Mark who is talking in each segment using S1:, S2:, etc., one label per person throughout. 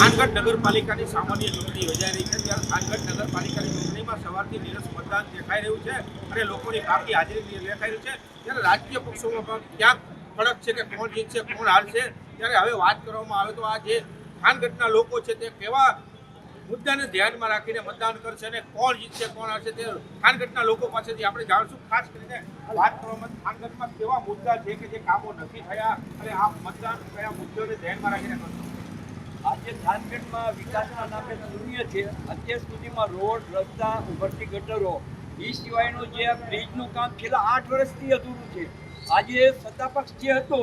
S1: થાનગઢ નગરપાલિકાની સામાન્ય ચૂંટણી યોજાઈ રહી છે. ત્યારે થાનગઢ નગરપાલિકાની ચૂંટણીમાં સવારથી નિરસ મતદાન દેખાઈ રહ્યું છે અને લોકોની કાફી હાજરી દેખાઈ રહી છે. ત્યારે રાજકીય પક્ષોમાં પણ ક્યાંક ફરક છે કે કોણ જીતશે, કોણ હારશે, ત્યારે હવે વાત કરવામાં આવે તો આ જે થાનગઢના લોકો છે તે કેવા મુદ્દાને ધ્યાનમાં રાખીને મતદાન કરશે અને કોણ જીતશે, કોણ હારશે તે ખાનગઢના લોકો પાસેથી આપણે જાણશું. ખાસ કરીને વાત કરવામાં ખાનગઢમાં કેવા મુદ્દા છે કે જે કામો નથી થયા અને આ મતદાન કયા મુદ્દાને ધ્યાનમાં રાખીને કરશે?
S2: આજે થાનગઢમાં વિકાસના નામે શૂન્ય છે. અત્યાર સુધીમાં રોડ, રસ્તા ઉભરતી ગટરો, એ સિવાયનું જે બ્રિજનું કામ છેલ્લા આઠ વર્ષથી અધૂરું છે. આજે સત્તાપક્ષ જે હતો,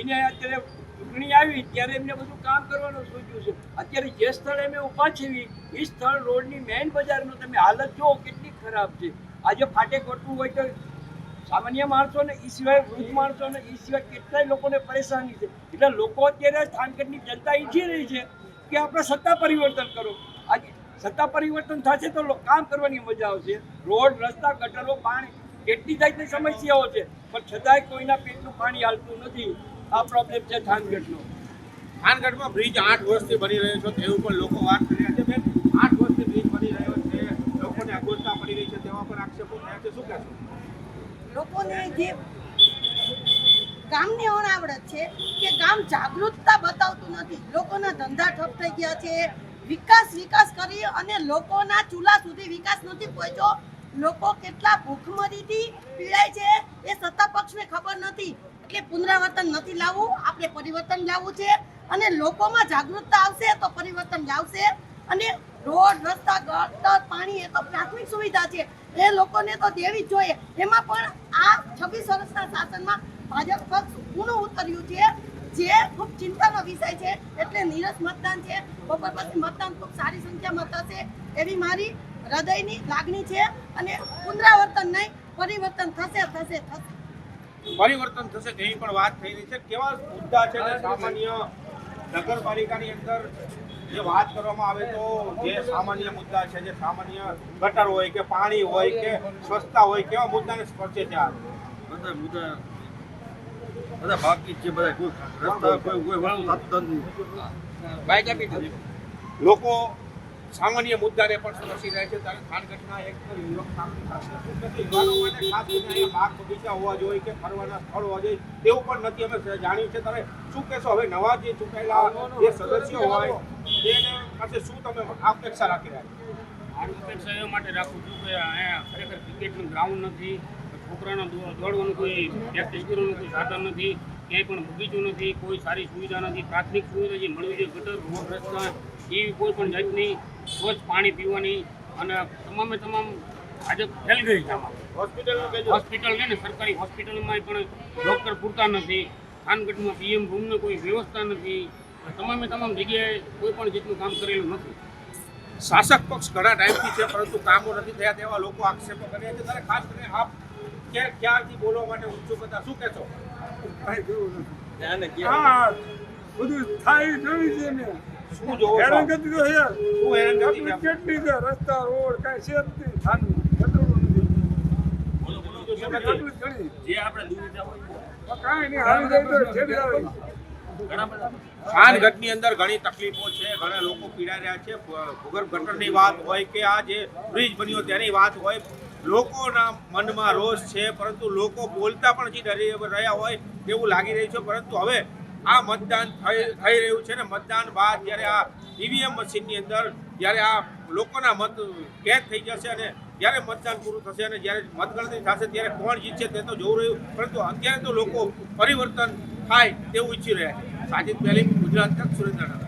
S2: એને અત્યારે ચૂંટણી આવી, ત્યારે એમને બધું કામ કરવાનું સૂચ્યું છે. અત્યારે જે સ્થળે અમે ઊભા છીએ એ સ્થળ રોડની મેઇન બજારનું તમે હાલત જુઓ, કેટલી ખરાબ છે. આજે ફાટે ખોટવું હોય તો સામાન્ય માણસોને એ સિવાય વૃદ્ધ માણસોને એ સિવાય કેટલાય લોકોને પરેશાની છે. એટલે લોકો અત્યારે થાનગઢની જનતા ઈચ્છી રહી છે કે આપણે સત્તા પરિવર્તન કરો આજે સત્તા પરિવર્તન થશે તો કામ કરવાની મજા આવશે. રોડ, રસ્તા, ગટરો, પાણી, કેટલી જાતની સમસ્યાઓ છે. પણ છતાંય કોઈના પેટનું પાણી હાલતું નથી. આ પ્રોબ્લેમ છે થાનગઢનો.
S1: થાનગઢમાં બ્રિજ આઠ વર્ષથી બની રહ્યો છે, તેવું પણ લોકો વાત કરી રહ્યા છે. બેન, આઠ વર્ષથી બ્રિજ બની રહ્યો છે લોકોને અગવડતા પડી રહી છે તેવા પણ આક્ષેપો થયા છે શું કહેશો
S3: લોકોને જે ગામની અણાવડત છે, કે ગામ જાગૃતતા બતાવતું નથી. લોકોના ધંધા ઠપ થઈ ગયા છે. વિકાસ વિકાસ કરી અને લોકોના ચૂલા સુધી વિકાસ નથી પહોંચ્યો. લોકો કેટલા ભૂખમરીથી પીડાય છે એ સત્તા પક્ષને ખબર નથી. એટલે પુનરાવર્તન નથી લાવવું, આપણે પરિવર્તન લાવવું છે. અને લોકોમાં જાગૃતતા આવશે તો પરિવર્તન લાવશે. અને રોડ, રસ્તા, ગટર, પાણી એ તો પ્રાથમિક સુવિધા છે. એ લોકોને તો દેવી જ જોઈએ. એમાં પણ છવ્વીસ વર્ષના શાસનમાં ભાજપ પક્ષ ઊણું ઉતર્યું છે. જે ખૂબ ચિંતાનો વિષય છે, એટલે નીરસ મતદાન છે. બપોર પછી મતદાન ખૂબ સારી સંખ્યામાં થશે એવી મારી હૃદયની લાગણી છે અને પુનરાવર્તન નહીં, પરિવર્તન થશે થશે થશે.
S1: પરિવર્તન થશે તેવી પણ વાત થઈ રહી છે. કેવા મુદ્દા છે સામાન્ય નગરપાલિકાની અંદર જે વાત કરવામાં આવે તો જે સામાન્ય મુદ્દા છે, જે સામાન્ય ગટર હોય કે પાણી હોય કે સ્વચ્છતા હોય, કેવા મુદ્દાને સ્પર્શે છે આ?
S4: બધા મુદ્દા બધા બાકી છે બધા કોઈ રસ્તા કોઈ કોઈ વસ્તુ થતું નથી.
S1: લોકો સામાન્ય મુદ્દાને પણ સમસી રહે છે. ત્યારે થાનગઢના એક યુવક સામની સાથે શું છે કે યુવાનો માટે ખાસ કરીને બાગ બગીચા હોવા જોઈએ કે ફરવાના સ્થળ હોવા જોઈએ તેવું પણ નથી. અમે જાણ્યું છે. ત્યારે શું કહેશો? હવે નવા જે ચૂંટાયેલા જે સદસ્યો હોય તેને પાસે શું તમે અપેક્ષા રાખી રહ્યા છો?
S5: અપેક્ષા એ માટે રાખું છું કે અહીંયા ખરેખર ક્રિકેટનું ગ્રાઉન્ડ નથી. છોકરાનો દોડવાનું કોઈ પ્રેક્ટિસ કરવાનું કોઈ સાધન નથી ક્યાંય પણ બગીચો નથી કોઈ સારી સુવિધા નથી પ્રાથમિક સુવિધા જે મળવી જોઈએ ગટર રોડ રસ્તા એવી કોઈ પણ જાતની સ્વચ્છ પાણી પીવાની અને તમામે તમામ આજે ફેલ ગઈ છે હોસ્પિટલ છે ને સરકારી હોસ્પિટલમાં પણ ડૉક્ટર પૂરતા નથી ખાનગઢમાં પીએમ રૂમની કોઈ વ્યવસ્થા નથી તમામે તમામ જગ્યાએ કોઈ પણ જેટલું કામ કરેલું નથી.
S1: શાસક પક્ષ ઘણા ટાઈમથી છે પરંતુ કામો નથી થયા તેવા લોકો આક્ષેપો કરે છે. ત્યારે ખાસ કરીને આપ કે ક્યારથી બોલવા માટે ઉત્સુક હતા શું કહેશો?
S6: હા બધું થાય જોયું છે મેં
S1: શું જોવો છો?
S6: હેરાનગતિ તો છે.
S1: શું હેરાનગતિ
S6: આપણી કેટલી છે? રસ્તા રોડ કાંઈ છે જ નહીં. થાનું. ગટરો નથી. એટલું જ ઘણી
S5: જે આપણે દુવિધા
S6: કાંઈ નહીં હાલી જાય તો છેડી આવે.
S5: ઘણા બધા.
S1: અંદર ઘણી તકલીફો છે ઘણા લોકો પીડા રહ્યા છે. ભૂગર્ભ ગટરની વાત હોય કે આ જે બ્રિજ બન્યો તેની વાત હોય. લોકોના મનમાં રોષ છે, પરંતુ લોકો બોલતા પણ હજી ડરી રહ્યા હોય તેવું લાગી રહ્યું છે. પરંતુ હવે આ મતદાન થઈ રહ્યું છે ને મતદાન બાદ જ્યારે આ ઈવીએમ મશીનની અંદર જ્યારે આ લોકોના મત કેદ થઈ જશે અને જ્યારે મતદાન પૂરું થશે અને જ્યારે મતગણતરી થશે ત્યારે કોણ જીતશે તે તો જોવું રહ્યું. પરંતુ અત્યારે તો લોકો પરિવર્તન થાય તેવું ઈચ્છી રહ્યા છે. સાજિદ પહેલી ગુજરાત તક સુરેન્દ્રનગર.